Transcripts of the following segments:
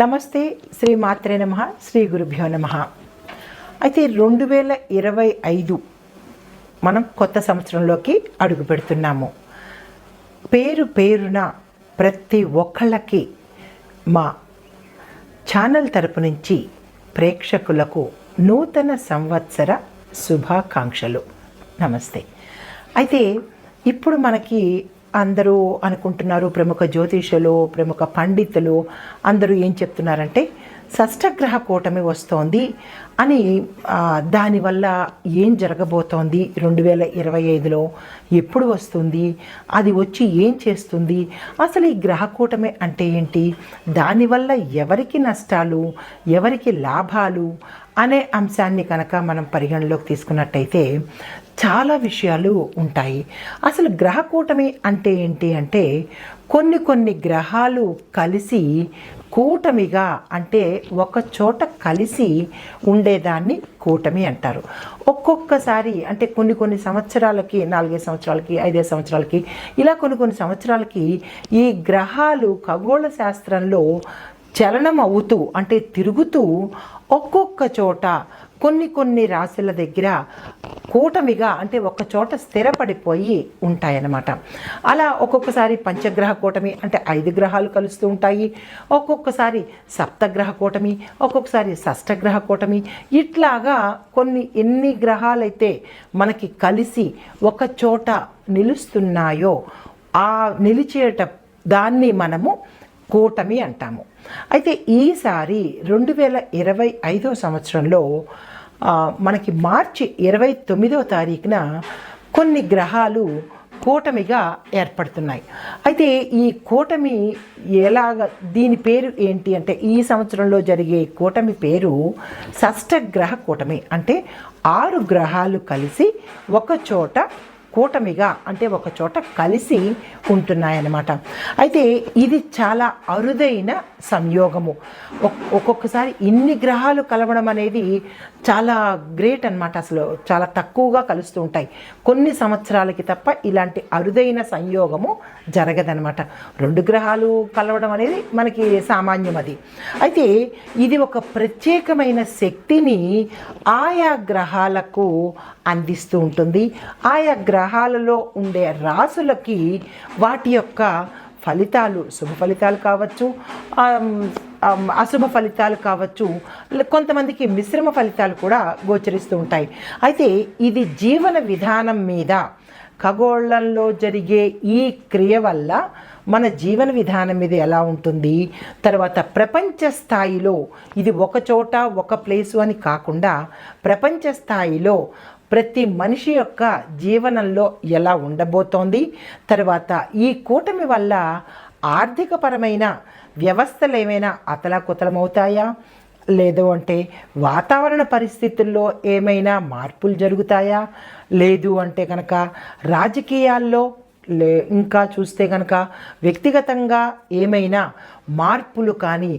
నమస్తే శ్రీ మాత్రే నమ శ్రీ గురుభ్యో నమ. అయితే రెండు వేల ఇరవై ఐదు మనం కొత్త సంవత్సరంలోకి అడుగు పెడుతున్నాము. పేరు పేరున ప్రతి ఒక్కళ్ళకి మా ఛానల్ తరపు నుంచి ప్రేక్షకులకు నూతన సంవత్సర శుభాకాంక్షలు. నమస్తే. అయితే ఇప్పుడు మనకి అందరూ అనుకుంటున్నారు ప్రముఖ జ్యోతిషులు ప్రముఖ పండితులు అందరూ ఏం చెప్తున్నారంటే షష్టగ్రహ కూటమి వస్తోంది అని దానివల్ల ఏం జరగబోతోంది? రెండు వేల ఇరవై ఐదులో ఎప్పుడు వస్తుంది? అది వచ్చి ఏం చేస్తుంది? అసలు ఈ గ్రహ కూటమి అంటే ఏంటి? దానివల్ల ఎవరికి నష్టాలు? ఎవరికి లాభాలు? అనే అంశాన్ని కనుక మనం పరిగణలోకి తీసుకున్నట్టయితే చాలా విషయాలు ఉంటాయి. అసలు గ్రహ కూటమి అంటే ఏంటి అంటే కొన్ని కొన్ని గ్రహాలు కలిసి కూటమిగా అంటే ఒక చోట కలిసి ఉండేదాన్ని కూటమి అంటారు. ఒక్కొక్కసారి అంటే కొన్ని కొన్ని సంవత్సరాలకి నాలుగైదు సంవత్సరాలకి ఐదైదు సంవత్సరాలకి ఇలా కొన్ని కొన్ని సంవత్సరాలకి ఈ గ్రహాలు ఖగోళ శాస్త్రంలో చలనం అవుతూ అంటే తిరుగుతూ ఒక్కొక్క చోట కొన్ని కొన్ని రాశుల దగ్గర కూటమిగా అంటే ఒక చోట స్థిరపడిపోయి ఉంటాయన్నమాట. అలా ఒక్కొక్కసారి పంచగ్రహ కూటమి అంటే ఐదు గ్రహాలు కలుస్తూ ఉంటాయి. ఒక్కొక్కసారి సప్తగ్రహ కూటమి ఒక్కొక్కసారి షష్టగ్రహ కూటమి. ఇట్లాగా కొన్ని ఎన్ని గ్రహాలైతే మనకి కలిసి ఒక చోట నిలుస్తున్నాయో ఆ నిలిచేట దాన్ని మనము కూటమి అంటాము. అయితే ఈసారి రెండు వేల ఇరవై ఐదో సంవత్సరంలో మనకి మార్చి ఇరవై తొమ్మిదో తారీఖున కొన్ని గ్రహాలు కూటమిగా ఏర్పడుతున్నాయి. అయితే ఈ కూటమి ఎలాగ దీని పేరు ఏంటి అంటే ఈ సంవత్సరంలో జరిగే కూటమి పేరు షష్టగ్రహ కూటమి. అంటే ఆరు గ్రహాలు కలిసి ఒక చోట కూటమిగా అంటే ఒక చోట కలిసి ఉంటున్నాయన్నమాట. అయితే ఇది చాలా అరుదైన సంయోగము. ఒక్కొక్కసారి ఇన్ని గ్రహాలు కలవడం అనేది చాలా గ్రేట్ అనమాట అసలు. చాలా తక్కువగా కలుస్తూ ఉంటాయి. కొన్ని సంవత్సరాలకి తప్ప ఇలాంటి అరుదైన సంయోగము జరగదనమాట రెండు గ్రహాలు కలవడం అనేది మనకి సామాన్యం అది. అయితే ఇది ఒక ప్రత్యేకమైన శక్తిని ఆయా గ్రహాలకు అందిస్తూ ఉంటుంది. ఆయా గ్రహాలలో ఉండే రాసులకి వాటి యొక్క ఫలితాలు శుభ ఫలితాలు కావచ్చు అశుభ ఫలితాలు కావచ్చు కొంతమందికి మిశ్రమ ఫలితాలు కూడా గోచరిస్తూ ఉంటాయి. అయితే ఇది జీవన విధానం మీద ఖగోళంలో జరిగే ఈ క్రియ వల్ల మన జీవన విధానం మీద ఎలా ఉంటుంది? తర్వాత ప్రపంచ స్థాయిలో ఇది ఒక చోట ఒక ప్లేసు అని కాకుండా ప్రపంచ స్థాయిలో ప్రతి మనిషి యొక్క జీవనంలో ఎలా ఉండబోతోంది? తర్వాత ఈ కూటమి వల్ల ఆర్థికపరమైన వ్యవస్థలు ఏమైనా అతలాకుతలమవుతాయా? లేదు అంటే వాతావరణ పరిస్థితుల్లో ఏమైనా మార్పులు జరుగుతాయా? లేదు అంటే కనుక రాజకీయాల్లో లే ఇంకా చూస్తే కనుక వ్యక్తిగతంగా ఏమైనా మార్పులు కానీ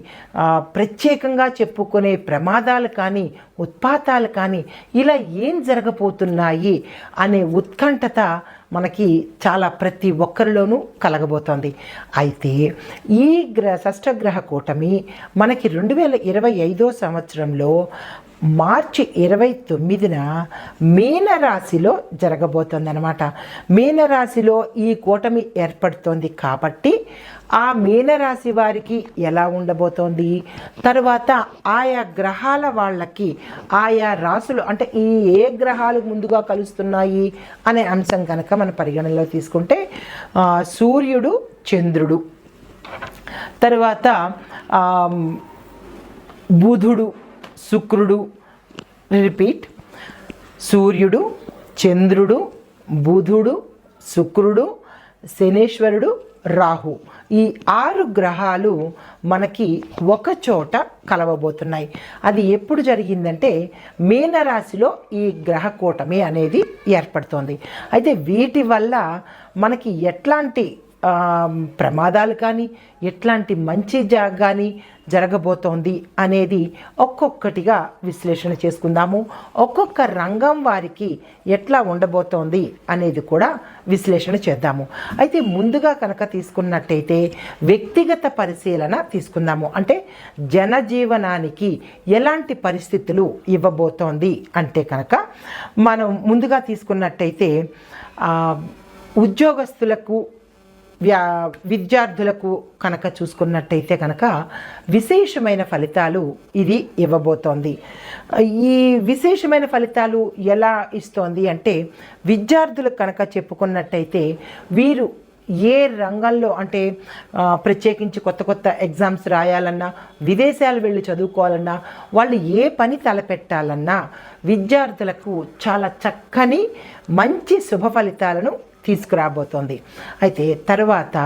ప్రత్యేకంగా చెప్పుకునే ప్రమాదాలు కానీ ఉత్పాతాలు కానీ ఇలా ఏం జరగబోతున్నాయి అనే ఉత్కంఠత మనకి చాలా ప్రతి ఒక్కరిలోనూ కలగబోతోంది. అయితే ఈ గ్ర షష్టగ్రహ కూటమి మనకి రెండు వేల ఇరవై ఐదో సంవత్సరంలో మార్చి ఇరవై తొమ్మిదిన మీనరాశిలో జరగబోతోందనమాట మీనరాశిలో ఈ కూటమి ఏర్పడుతోంది కాబట్టి ఆ మీనరాశి వారికి ఎలా ఉండబోతోంది? తర్వాత ఆయా గ్రహాల వాళ్ళకి ఆయా రాశులు అంటే ఈ ఏ గ్రహాలు ముందుగా కలుస్తున్నాయి అనే అంశం కనుక మనం పరిగణనలో తీసుకుంటే సూర్యుడు చంద్రుడు. తర్వాత బుధుడు. శుక్రుడు రిపీట్ సూర్యుడు చంద్రుడు బుధుడు శుక్రుడు శనేశ్వరుడు రాహు. ఈ ఆరు గ్రహాలు మనకి ఒక చోట కలవబోతున్నాయి. అది ఎప్పుడు జరిగిందంటే మీనరాశిలో ఈ గ్రహ కూటమి అనేది ఏర్పడుతోంది. అయితే వీటి వల్ల మనకి ఎట్లాంటి ప్రమాదాలు కానీ ఎట్లాంటి మంచి జా కానీ జరగబోతోంది అనేది ఒక్కొక్కటిగా విశ్లేషణ చేసుకుందాము. ఒక్కొక్క రంగం వారికి ఎట్లా ఉండబోతోంది అనేది కూడా విశ్లేషణ చేద్దాము. అయితే ముందుగా కనుక తీసుకున్నట్టయితే వ్యక్తిగత పరిశీలన తీసుకుందాము. అంటే జనజీవనానికి ఎలాంటి పరిస్థితులు ఇవ్వబోతోంది అంటే కనుక మనం ముందుగా తీసుకున్నట్టయితే ఉద్యోగస్తులకు వ్యా విద్యార్థులకు కనుక చూసుకున్నట్టయితే కనుక విశేషమైన ఫలితాలు ఇది ఇవ్వబోతోంది. ఈ విశేషమైన ఫలితాలు ఎలా ఇస్తోంది అంటే విద్యార్థులకు కనుక చెప్పుకున్నట్టయితే వీరు ఏ రంగంలో అంటే ప్రత్యేకించి కొత్త కొత్త ఎగ్జామ్స్ రాయాలన్నా విదేశాలు వెళ్ళి చదువుకోవాలన్నా వాళ్ళు ఏ పని తలపెట్టాలన్నా విద్యార్థులకు చాలా చక్కని మంచి శుభ ఫలితాలను తీసుకురాబోతోంది. అయితే తర్వాత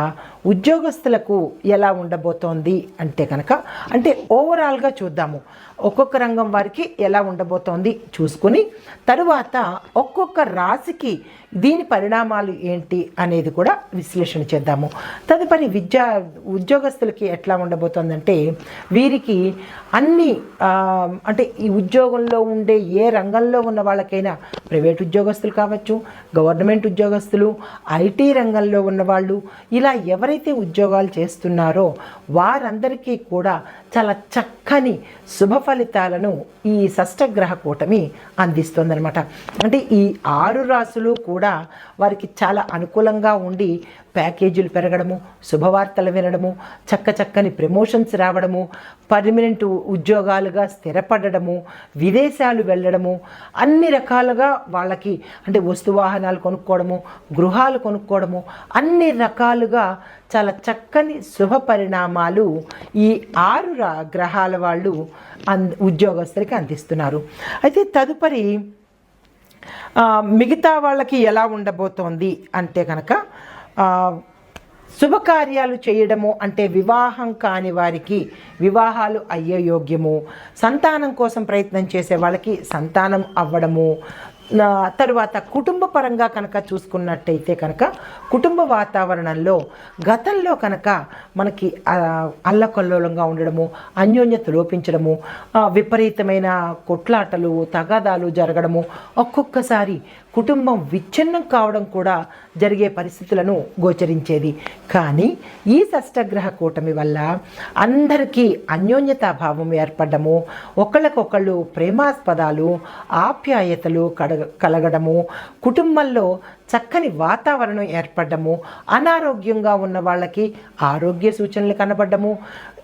ఉద్యోగస్తులకు ఎలా ఉండబోతోంది అంటే కనుక అంటే ఓవరాల్గా చూద్దాము. ఒక్కొక్క రంగం వారికి ఎలా ఉండబోతోంది చూసుకుని తరువాత ఒక్కొక్క రాశికి దీని పరిణామాలు ఏంటి అనేది కూడా విశ్లేషణ చేద్దాము. తదుపరి విద్యా ఉద్యోగస్తులకి ఎట్లా ఉండబోతోందంటే వీరికి అన్ని అంటే ఈ ఉద్యోగంలో ఉండే ఏ రంగంలో ఉన్న వాళ్ళకైనా ప్రైవేట్ ఉద్యోగస్తులు కావచ్చు గవర్నమెంట్ ఉద్యోగస్తులు ఐటీ రంగంలో ఉన్నవాళ్ళు ఇలా ఎవరైతే ఉద్యోగాలు చేస్తున్నారో వారందరికీ కూడా చాలా చక్కని శుభ ఫలితాలను ఈ షష్టగ్రహ కూటమి అందిస్తుందనమాట అంటే ఈ ఆరు రాసులు కూడా వారికి చాలా అనుకూలంగా ఉండి ప్యాకేజీలు పెరగడము శుభవార్తలు వినడము చక్క చక్కని ప్రమోషన్స్ రావడము పర్మనెంట్ ఉద్యోగాలుగా స్థిరపడడము విదేశాలు వెళ్ళడము అన్ని రకాలుగా వాళ్ళకి అంటే వస్తు వాహనాలు కొనుక్కోవడము గృహాలు కొనుక్కోవడము అన్ని రకాలుగా చాలా చక్కని శుభ పరిణామాలు ఈ ఆరు రా- గ్రహాల వాళ్ళు అన్ ఉద్యోగస్తులకి అందిస్తున్నారు. అయితే తదుపరి మిగతా వాళ్ళకి ఎలా ఉండబోతోంది అంటే కనుక శుభకార్యాలు చేయడము అంటే వివాహం కాని వారికి వివాహాలు అయ్యే యోగ్యము సంతానం కోసం ప్రయత్నం చేసే వాళ్ళకి సంతానం అవ్వడము తరువాత కుటుంబ పరంగా కనుక చూసుకున్నట్టయితే కనుక కుటుంబ వాతావరణంలో గతంలో కనుక మనకి అల్లకల్లోలంగా ఉండడము అన్యోన్యత లోపించడము విపరీతమైన కొట్లాటలు తగాదాలు జరగడము ఒక్కొక్కసారి కుటుంబం విచ్ఛిన్నం కావడం కూడా జరిగే పరిస్థితులను గోచరించేది. కానీ ఈ షష్టగ్రహ కూటమి వల్ల అందరికీ అన్యోన్యతాభావం ఏర్పడము ఒకళ్ళకొకళ్ళు ప్రేమాస్పదాలు ఆప్యాయతలు కలగ కలగడము కుటుంబంలో చక్కని వాతావరణం ఏర్పడము అనారోగ్యంగా ఉన్న వాళ్ళకి ఆరోగ్య సూచనలు కనబడము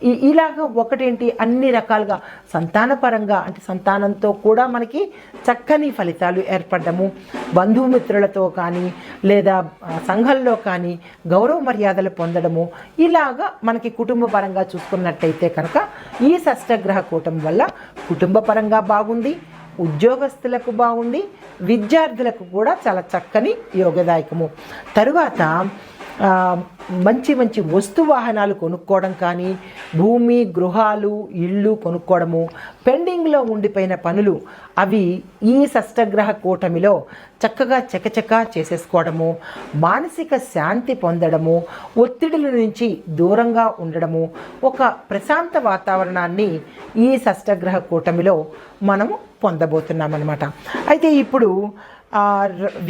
ఈ- ఇలాగ ఒకటేంటి? అన్ని రకాలుగా సంతానపరంగా అంటే సంతానంతో కూడా మనకి చక్కని ఫలితాలు ఏర్పడము బంధుమిత్రులతో కానీ లేదా సంఘంలో కానీ గౌరవ మర్యాదలు పొందడము. ఇలాగా మనకి కుటుంబ పరంగా చూసుకున్నట్టయితే కనుక ఈ షష్టగ్రహ కూటం వల్ల కుటుంబ పరంగా బాగుంది. ఉద్యోగస్తులకు బాగుంది విద్యార్థులకు కూడా చాలా చక్కని యోగదాయకము. తరువాత మంచి మంచి వస్తు వాహనాలు కొనుక్కోవడం కానీ భూమి గృహాలు ఇళ్ళు కొనుక్కోవడము పెండింగ్లో ఉండిపోయిన పనులు అవి ఈ షష్టగ్రహ కూటమిలో చక్కగా చకచకా చేసేసుకోవడము మానసిక శాంతి పొందడము ఒత్తిడుల నుంచి దూరంగా ఉండడము ఒక ప్రశాంత వాతావరణాన్ని ఈ షష్టగ్రహ కూటమిలో మనము పొందబోతున్నామన్నమాట. అయితే ఇప్పుడు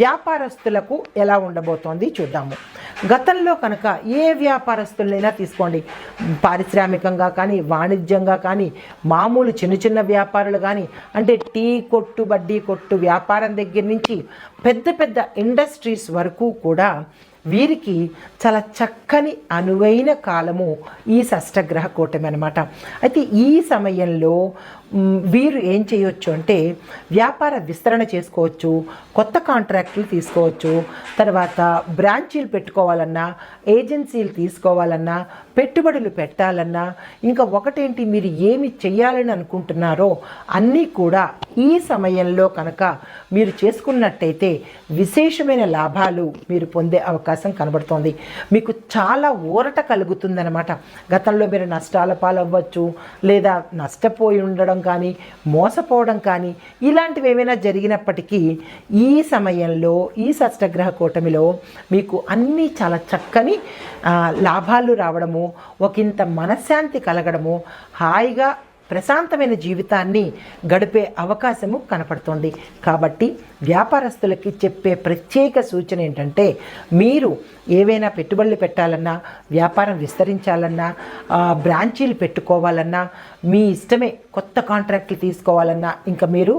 వ్యాపారస్తులకు ఎలా ఉండబోతోంది చూద్దాము. గతంలో కనుక ఏ వ్యాపారస్తులైనా తీసుకోండి. పారిశ్రామికంగా కానీ వాణిజ్యంగా కానీ మామూలు చిన్న చిన్న వ్యాపారులు కానీ అంటే టీ కొట్టు బడ్డీ కొట్టు వ్యాపారం దగ్గర నుంచి పెద్ద పెద్ద ఇండస్ట్రీస్ వరకు కూడా వీరికి చాలా చక్కని అనువైన కాలము ఈ షష్టగ్రహ కూటమి అనమాట అయితే ఈ సమయంలో వీరు ఏం చేయొచ్చు అంటే వ్యాపార విస్తరణ చేసుకోవచ్చు కొత్త కాంట్రాక్టులు తీసుకోవచ్చు తర్వాత బ్రాంచీలు పెట్టుకోవాలన్నా ఏజెన్సీలు తీసుకోవాలన్నా పెట్టుబడులు పెట్టాలన్నా ఇంకా ఒకటేంటి మీరు ఏమి చేయాలని అనుకుంటున్నారో అన్నీ కూడా ఈ సమయంలో కనుక మీరు చేసుకున్నట్టయితే విశేషమైన లాభాలు మీరు పొందే అవకాశం అవకాశం కనబడుతోంది. మీకు చాలా ఊరట కలుగుతుందనమాట గతంలో మీరు నష్టాల పాలవ్వచ్చు లేదా నష్టపోయి ఉండడం కానీ మోసపోవడం కానీ ఇలాంటివి ఏమైనా జరిగినప్పటికీ ఈ సమయంలో ఈ షష్టగ్రహ కూటమిలో మీకు అన్నీ చాలా చక్కని లాభాలు రావడము ఒకంత మనశ్శాంతి కలగడము హాయిగా ప్రశాంతమైన జీవితాన్ని గడిపే అవకాశము కనపడుతోంది. కాబట్టి వ్యాపారస్తులకి చెప్పే ప్రత్యేక సూచన ఏంటంటే మీరు ఏవైనా పెట్టుబడులు పెట్టాలన్నా వ్యాపారం విస్తరించాలన్నా బ్రాంచీలు పెట్టుకోవాలన్నా మీ ఇష్టమే కొత్త కాంట్రాక్ట్లు తీసుకోవాలన్నా ఇంకా మీరు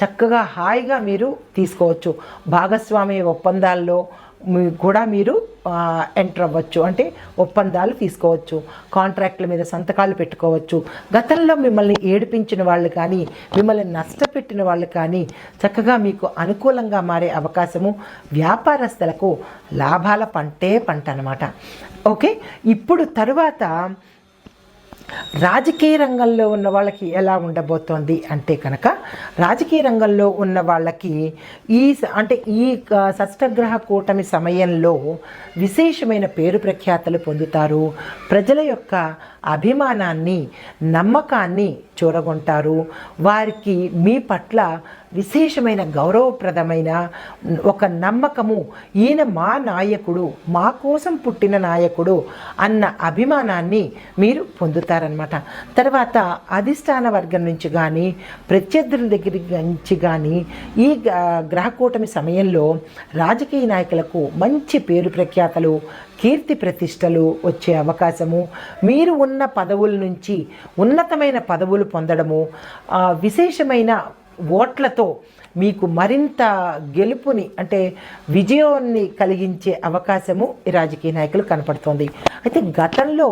చక్కగా హాయిగా మీరు తీసుకోవచ్చు. భాగస్వామి ఒప్పందాల్లో కూడా మీరు ఎంటర్ అవ్వచ్చు. అంటే ఒప్పందాలు తీసుకోవచ్చు. కాంట్రాక్ట్ల మీద సంతకాలు పెట్టుకోవచ్చు. గతంలో మిమ్మల్ని ఏడిపించిన వాళ్ళు కానీ మిమ్మల్ని నష్టపెట్టిన వాళ్ళు కానీ చక్కగా మీకు అనుకూలంగా మారే అవకాశము వ్యాపారస్తులకు లాభాల పంటే పంట అనమాట ఓకే? ఇప్పుడు తరువాత రాజకీయ రంగంలో ఉన్న వాళ్ళకి ఎలా ఉండబోతోంది అంటే కనుక రాజకీయ రంగంలో ఉన్న వాళ్ళకి ఈ అంటే ఈ షష్టగ్రహ కూటమి సమయంలో విశేషమైన పేరు ప్రఖ్యాతలు పొందుతారు. ప్రజల యొక్క అభిమానాన్ని నమ్మకాన్ని చూరగొంటారు వారికి మీ పట్ల విశేషమైన గౌరవప్రదమైన ఒక నమ్మకము. ఈయన మా నాయకుడు మా కోసం పుట్టిన నాయకుడు అన్న అభిమానాన్ని మీరు పొందుతారనమాట తర్వాత అధిష్టాన వర్గం నుంచి కానీ ప్రత్యర్థుల దగ్గర నుంచి కానీ ఈ గ్రహకూటమి సమయంలో రాజకీయ నాయకులకు మంచి పేరు ప్రఖ్యాతలు కీర్తి ప్రతిష్టలు వచ్చే అవకాశము. మీరు ఉన్న పదవుల నుంచి ఉన్నతమైన పదవులు పొందడము. విశేషమైన ఓట్లతో మీకు మరింత గెలుపుని అంటే విజయాన్ని కలిగించే అవకాశము ఈ రాజకీయ నాయకులు కనపడుతోంది. అయితే గతంలో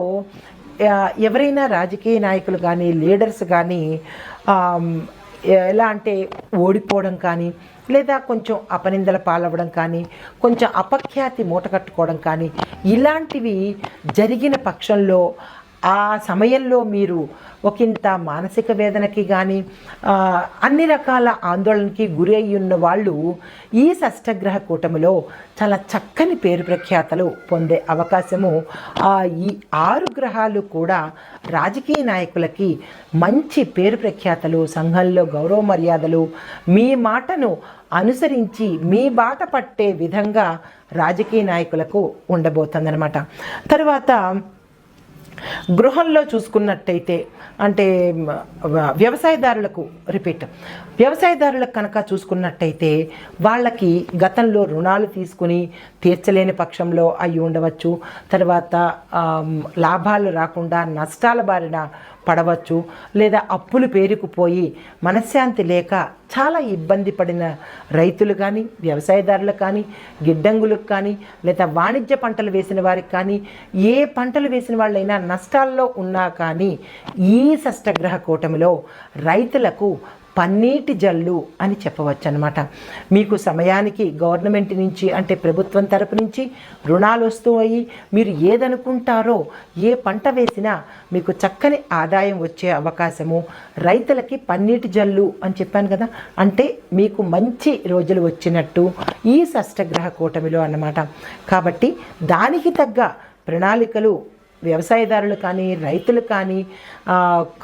ఎవరైనా రాజకీయ నాయకులు కానీ లీడర్స్ కానీ ఎలా అంటే ఓడిపోవడం కానీ లేదా కొంచెం అపనిందల పాలవ్వడం కానీ కొంచెం అపఖ్యాతి మూట కట్టుకోవడం కానీ ఇలాంటివి జరిగిన పక్షంలో ఆ సమయంలో మీరు ఒకంత మానసిక వేదనకి కానీ అన్ని రకాల ఆందోళనకి గురి అయి ఉన్న వాళ్ళు ఈ షష్టగ్రహ కూటమిలో చాలా చక్కని పేరు ప్రఖ్యాతలు పొందే అవకాశము. ఆ ఈ ఆరు గ్రహాలు కూడా రాజకీయ నాయకులకి మంచి పేరు ప్రఖ్యాతలు సంఘంలో గౌరవ మర్యాదలు మీ మాటను అనుసరించి మీ బాట పట్టే విధంగా రాజకీయ నాయకులకు ఉండబోతుందన్నమాట. తర్వాత గృహంలో చూసుకున్నట్టయితే అంటే వ్యవసాయదారులకు రిపీట్. వ్యవసాయదారులకు కనుక చూసుకున్నట్టయితే వాళ్ళకి గతంలో రుణాలు తీసుకుని తీర్చలేని పక్షంలో అయి ఉండవచ్చు తర్వాత లాభాలు రాకుండా నష్టాల బారిన పడవచ్చు లేదా అప్పులు పేరుకుపోయి మనశ్శాంతి లేక చాలా ఇబ్బంది పడిన రైతులు కానీ వ్యవసాయదారులు కానీ గిడ్డంగులకు కానీ లేదా వాణిజ్య పంటలు వేసిన వారికి కానీ ఏ పంటలు వేసిన వాళ్ళైనా నష్టాల్లో ఉన్నా కానీ ఈ షష్టగ్రహ కూటమిలో రైతులకు పన్నీటి జల్లు అని చెప్పవచ్చు అనమాట మీకు సమయానికి గవర్నమెంట్ నుంచి అంటే ప్రభుత్వం తరపు నుంచి రుణాలు వస్తాయి మీరు ఏదనుకుంటారో ఏ పంట వేసినా మీకు చక్కని ఆదాయం వచ్చే అవకాశము. రైతులకి పన్నీటి జల్లు అని చెప్పాను కదా అంటే మీకు మంచి రోజులు వచ్చినట్టు ఈ షష్టగ్రహ కూటమిలో అన్నమాట. కాబట్టి దానికి తగ్గ ప్రణాళికలు వ్యవసాయదారులు కానీ రైతులు కానీ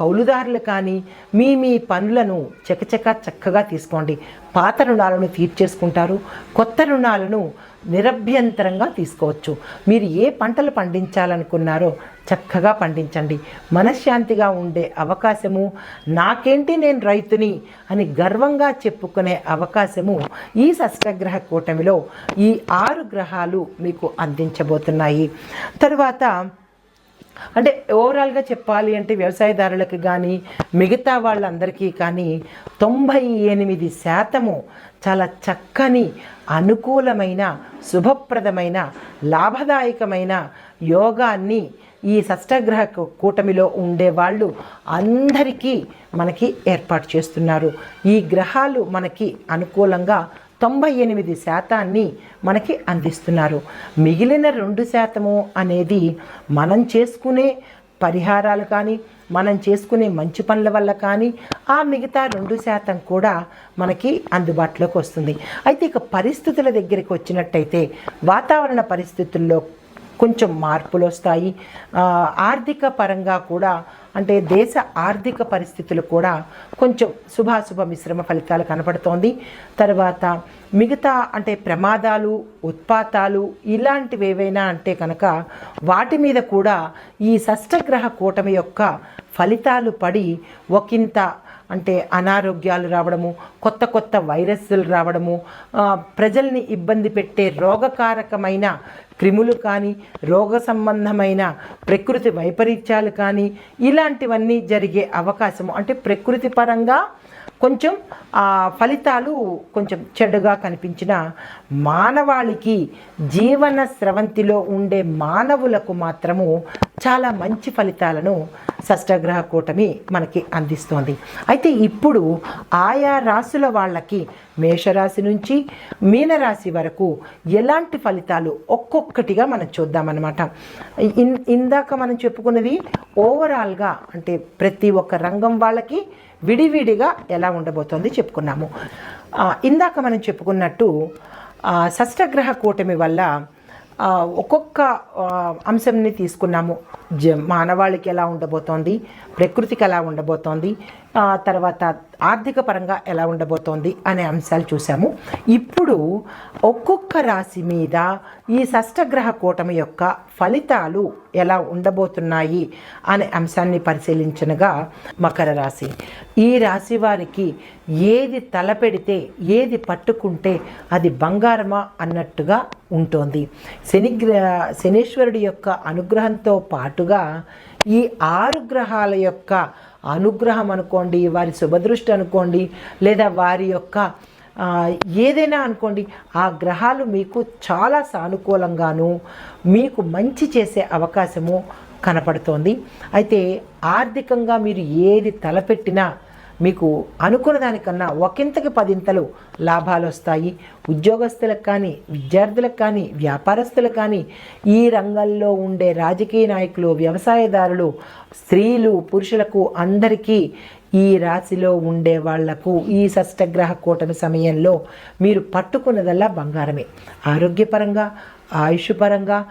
కౌలుదారులు కానీ మీ మీ పనులను చకచక చక్కగా తీసుకోండి. పాత రుణాలను తీర్చేసుకుంటారు. కొత్త రుణాలను నిరభ్యంతరంగా తీసుకోవచ్చు. మీరు ఏ పంటలు పండించాలనుకున్నారో చక్కగా పండించండి. మనశ్శాంతిగా ఉండే అవకాశము నాకేంటి నేను రైతుని అని గర్వంగా చెప్పుకునే అవకాశము ఈ షష్టగ్రహ కూటమిలో ఈ ఆరు గ్రహాలు మీకు అందించబోతున్నాయి. తరువాత అంటే ఓవరాల్గా చెప్పాలి అంటే వ్యవసాయదారులకు కానీ మిగతా వాళ్ళందరికీ కానీ తొంభై ఎనిమిది శాతము చాలా చక్కని అనుకూలమైన శుభప్రదమైన లాభదాయకమైన యోగాన్ని ఈ షష్టగ్రహ కూటమిలో ఉండే వాళ్ళు అందరికీ మనకి ఏర్పాటు చేస్తున్నారు. ఈ గ్రహాలు మనకి అనుకూలంగా తొంభై ఎనిమిది శాతాన్ని మనకి అందిస్తున్నారు. మిగిలిన రెండు శాతము అనేది మనం చేసుకునే పరిహారాలు కానీ మనం చేసుకునే మంచి పనుల వల్ల కానీ ఆ మిగతా రెండు శాతం కూడా మనకి అందుబాటులోకి వస్తుంది. అయితే ఇక పరిస్థితుల దగ్గరికి వచ్చినట్టయితే వాతావరణ పరిస్థితుల్లో కొంచెం మార్పులు వస్తాయి. ఆర్థిక పరంగా కూడా అంటే దేశ ఆర్థిక పరిస్థితులు కూడా కొంచెం శుభాశుభ మిశ్రమ ఫలితాలు కనపడుతోంది. తర్వాత మిగతా అంటే ప్రమాదాలు ఉత్పాతాలు ఇలాంటివి ఏవైనా అంటే కనుక వాటి మీద కూడా ఈ షష్టగ్రహ కూటమి యొక్క ఫలితాలు పడి ఒకంత అంటే అనారోగ్యాలు రావడము కొత్త కొత్త వైరస్లు రావడము ప్రజల్ని ఇబ్బంది పెట్టే రోగకారకమైన క్రిములు కానీ రోగ సంబంధమైన ప్రకృతి వైపరీత్యాలు కానీ ఇలాంటివన్నీ జరిగే అవకాశము. అంటే ప్రకృతి పరంగా కొంచెం ఆ ఫలితాలు కొంచెం చెడుగా కనిపించిన మానవాళికి జీవన స్రవంతిలో ఉండే మానవులకు మాత్రము చాలా మంచి ఫలితాలను షష్టగ్రహ కూటమి మనకి అందిస్తోంది. అయితే ఇప్పుడు ఆయా రాశుల వాళ్ళకి మేషరాశి నుంచి మీనరాశి వరకు ఎలాంటి ఫలితాలు ఒక్కొక్కటిగా మనం చూద్దామన్నమాట. ఇన్ ఇందాక మనం చెప్పుకున్నది ఓవరాల్గా అంటే ప్రతి ఒక్క రంగం వాళ్ళకి విడివిడిగా ఎలా ఉండబోతోంది చెప్పుకున్నాము. ఇందాక మనం చెప్పుకున్నట్టు ఆ, షష్టగ్రహ కూటమి వల్ల ఒక్కొక్క అంశంని తీసుకున్నాము. జ మానవాళికి ఎలా ఉండబోతోంది ప్రకృతికి ఎలా ఉండబోతోంది తర్వాత ఆర్థిక పరంగా ఎలా ఉండబోతోంది అనే అంశాలు చూసాము ఇప్పుడు ఒక్కొక్క రాశి మీద ఈ షష్టగ్రహ కూటమి యొక్క ఫలితాలు ఎలా ఉండబోతున్నాయి అనే అంశాన్ని పరిశీలించనగా మకర రాశి. ఈ రాశి వారికి ఏది తలపెడితే ఏది పట్టుకుంటే అది బంగారమా అన్నట్టుగా ఉంటుంది. శనిగ్ర శనీశ్వరుడి యొక్క అనుగ్రహంతో పాటు పాటుగా ఈ ఆరు గ్రహాల యొక్క అనుగ్రహం అనుకోండి వారి శుభదృష్టి అనుకోండి లేదా వారి యొక్క ఏదైనా అనుకోండి ఆ గ్రహాలు మీకు చాలా సానుకూలంగాను మీకు మంచి చేసే అవకాశము కనపడుతోంది. అయితే ఆర్థికంగా మీరు ఏది తలపెట్టినా మీకు అనుకున్న దానికన్నా ఒకంతకి పదింతలు లాభాలు వస్తాయి ఉద్యోగస్తులకు కానీ విద్యార్థులకు కానీ వ్యాపారస్తులకు కానీ ఈ రంగంలో ఉండే రాజకీయ నాయకులు వ్యవసాయదారులు స్త్రీలు పురుషులకు అందరికీ ఈ రాశిలో ఉండే వాళ్ళకు ఈ షష్టగ్రహ కూటమి సమయంలో మీరు పట్టుకున్నదల్లా బంగారమే. ఆరోగ్యపరంగా ఆయుష్ పరంగా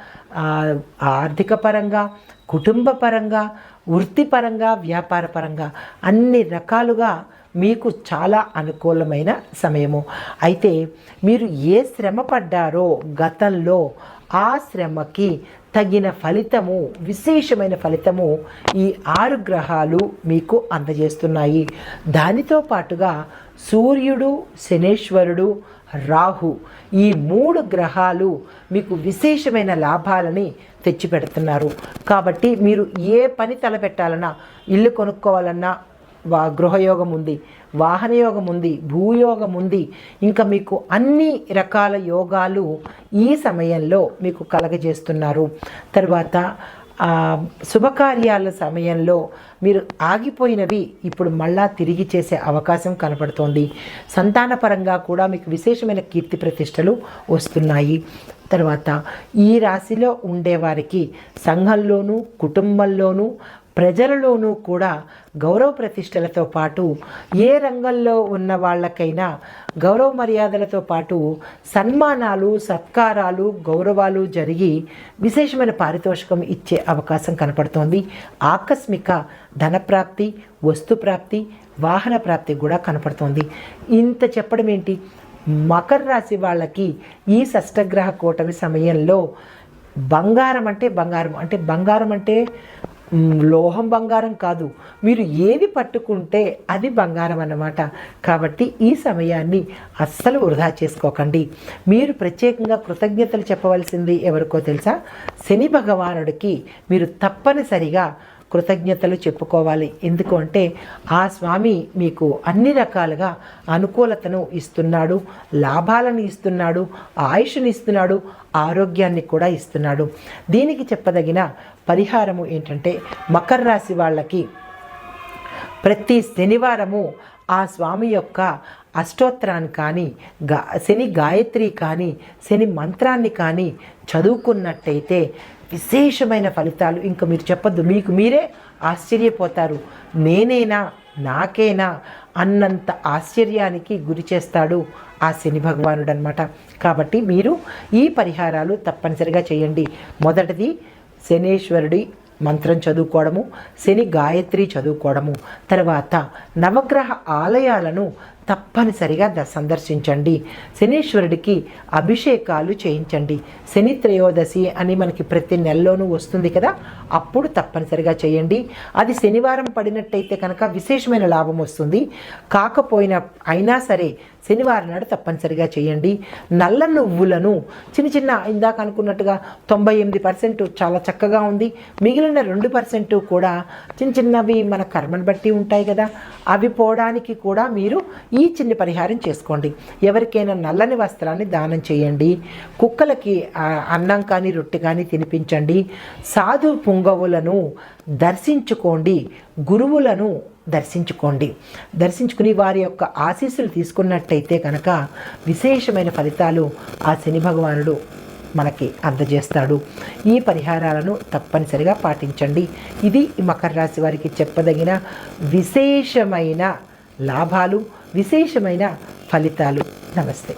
ఆర్థిక పరంగా కుటుంబ పరంగా వృత్తిపరంగా వ్యాపారపరంగా అన్ని రకాలుగా మీకు చాలా అనుకూలమైన సమయము. అయితే మీరు ఏ శ్రమ పడ్డారో గతంలో ఆ శ్రమకి తగిన ఫలితము విశేషమైన ఫలితము ఈ ఆరు గ్రహాలు మీకు అందజేస్తున్నాయి. దానితో పాటుగా సూర్యుడు శనేశ్వరుడు రాహు ఈ మూడు గ్రహాలు మీకు విశేషమైన లాభాలని తెచ్చిపెడుతున్నారు. కాబట్టి మీరు ఏ పని తలపెట్టాలన్నా ఇల్లు కొనుక్కోవాలన్నా వా గృహయోగం ఉంది వాహనయోగం ఉంది భూయోగం ఉంది ఇంకా మీకు అన్ని రకాల యోగాలు ఈ సమయంలో మీకు కలగజేస్తున్నారు. తర్వాత శుభకార్యాల సమయంలో మీరు ఆగిపోయినవి ఇప్పుడు మళ్ళా తిరిగి చేసే అవకాశం కనపడుతోంది. సంతానపరంగా కూడా మీకు విశేషమైన కీర్తి ప్రతిష్టలు వస్తున్నాయి. తర్వాత ఈ రాశిలో ఉండేవారికి సంఘంలోనూ కుటుంబంలోనూ ప్రజలలోనూ కూడా గౌరవ ప్రతిష్టలతో పాటు ఏ రంగంలో ఉన్న వాళ్ళకైనా గౌరవ మర్యాదలతో పాటు సన్మానాలు సత్కారాలు గౌరవాలు జరిగి విశేషమైన పారితోషికం ఇచ్చే అవకాశం కనపడుతోంది. ఆకస్మిక ధనప్రాప్తి వస్తుప్రాప్తి వాహన ప్రాప్తి కూడా కనపడుతోంది. ఇంత చెప్పడం ఏంటి? మకర రాశి వాళ్ళకి ఈ షష్టగ్రహ కూటమి సమయంలో బంగారం అంటే బంగారం అంటే బంగారం అంటే లోహం బంగారం కాదు. మీరు ఏది పట్టుకుంటే అది బంగారం అన్నమాట. కాబట్టి ఈ సమయాన్ని అస్సలు వృధా చేసుకోకండి. మీరు ప్రత్యేకంగా కృతజ్ఞతలు చెప్పవలసింది ఎవరికో తెలుసా? శని భగవానుడికి మీరు తప్పనిసరిగా కృతజ్ఞతలు చెప్పుకోవాలి. ఎందుకు అంటే ఆ స్వామి మీకు అన్ని రకాలుగా అనుకూలతను ఇస్తున్నాడు లాభాలను ఇస్తున్నాడు ఆయుష్ని ఇస్తున్నాడు ఆరోగ్యాన్ని కూడా ఇస్తున్నాడు. దీనికి చెప్పదగిన పరిహారము ఏంటంటే మకర రాశి వాళ్ళకి ప్రతి శనివారము ఆ స్వామి యొక్క అష్టోత్తరాన్ని కానీ గా శని గాయత్రి కానీ శని మంత్రాన్ని కానీ చదువుకున్నట్టయితే విశేషమైన ఫలితాలు ఇంకా మీరు చెప్పొద్దు. మీకు మీరే ఆశ్చర్యపోతారు. నేనేనా? నాకేనా? అన్నంత ఆశ్చర్యానికి గురి చేస్తాడు ఆ శని భగవానుడు అనమాట కాబట్టి మీరు ఈ పరిహారాలు తప్పనిసరిగా చేయండి. మొదటిది శనేశ్వరుడి మంత్రం చదువుకోవడము శని గాయత్రి చదువుకోవడము తర్వాత నవగ్రహ ఆలయాలను తప్పనిసరిగా ద సందర్శించండి. శనీశ్వరుడికి అభిషేకాలు చేయించండి. శని త్రయోదశి అని మనకి ప్రతి నెలలోనూ వస్తుంది కదా అప్పుడు తప్పనిసరిగా చేయండి. అది శనివారం పడినట్టయితే కనుక విశేషమైన లాభం వస్తుంది. కాకపోయినా అయినా సరే శనివారం నాడు తప్పనిసరిగా చేయండి. నల్ల నువ్వులను చిన్న చిన్న ఇందాక అనుకున్నట్టుగా తొంభై ఎనిమిది పర్సెంట్ చాలా చక్కగా ఉంది. మిగిలిన రెండు పర్సెంట్ కూడా చిన్న చిన్నవి మన కర్మను బట్టి ఉంటాయి కదా. అవి పోవడానికి కూడా మీరు ఈ చిన్న పరిహారం చేసుకోండి. ఎవరికైనా నల్లని వస్త్రాన్ని దానం చేయండి. కుక్కలకి అన్నం కానీ రొట్టె కానీ తినిపించండి. సాధు పుంగవులను దర్శించుకోండి. గురువులను దర్శించుకోండి. దర్శించుకుని వారి యొక్క ఆశీస్సులు తీసుకున్నట్టయితే కనుక విశేషమైన ఫలితాలు ఆ శని భగవానుడు మనకి అందజేస్తాడు. ఈ పరిహారాలను తప్పనిసరిగా పాటించండి. ఇది మకర రాశి వారికి చెప్పదగిన విశేషమైన లాభాలు విశేషమైన ఫలితాలు. నమస్తే.